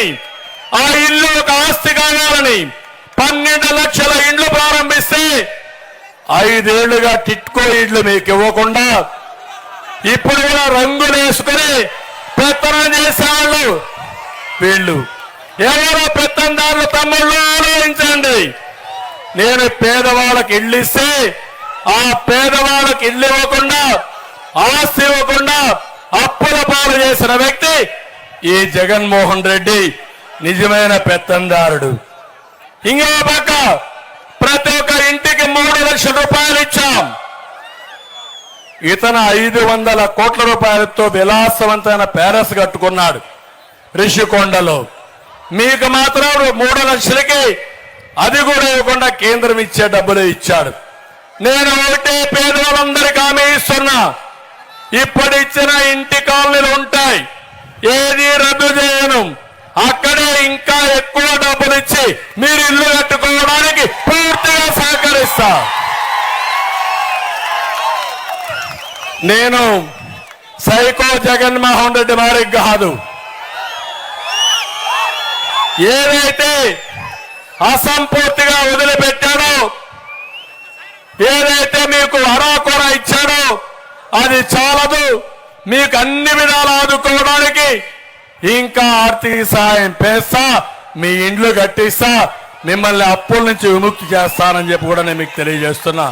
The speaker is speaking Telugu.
కావాలని ఆ ఇల్లు ఒక ఆస్తి కావాలని పన్నెండు లక్షల ఇండ్లు ప్రారంభిస్తే ఐదేళ్ళుగా టిట్కో ఇండ్లు మీకు ఇవ్వకుండా ఇప్పుడు కూడా రంగులు వేసుకుని పెత్తనం చేసేవాళ్ళు వీళ్ళు. ఎవరో పెత్తందారులు తమ్ముళ్ళు ఆలోచించండి. నేను పేదవాళ్ళకి ఇల్లు ఇస్తే ఆ పేదవాళ్ళకి ఇల్లు ఇవ్వకుండా ఆస్తి ఇవ్వకుండా అప్పుల పాలు చేసిన వ్యక్తి ఈ జగన్మోహన్ రెడ్డి నిజమైన పెత్తందారుడు. ఇంకో పక్క ప్రతి ఒక్క ఇంటికి మూడు లక్షల రూపాయలు ఇచ్చాం. ఇతను ఐదు వందల కోట్ల రూపాయలతో విలాసవంతమైన ప్యాలెస్ కట్టుకున్నాడు రిషికొండలో. మీకు మాత్రం మూడు లక్షలకి అది కూడా ఇవ్వకుండా కేంద్రం ఇచ్చే డబ్బులు ఇచ్చాడు. నేను ఒకటే పేదవాళ్ళందరికీ హామీ ఇస్తున్నా. ఇప్పుడు ఇచ్చిన ఇంటి కాలనీలు ఉంటాయి. ఏది రద్దు చేయను? అక్కడే ఇంకా ఎక్కువ డబ్బులు ఇచ్చి మీరు ఇల్లు కట్టుకోవడానికి పూర్తిగా సహకరిస్తా. నేను సైకో జగన్మోహన్ రెడ్డి వారికి కాదు. ఏదైతే అసంపూర్తిగా వదిలిపెట్టాడో ఏదైతే మీకు అరాకొర ఇచ్చాడో అది చాలదు. మీకు అన్ని విధాలు ఇంకా ఆర్థిక సహాయం చేస్తా మీ ఇండ్లు కట్టిస్తా మిమ్మల్ని అప్పుల నుంచి విముక్తి చేస్తానని చెప్పి కూడా నేను మీకు తెలియజేస్తున్నా.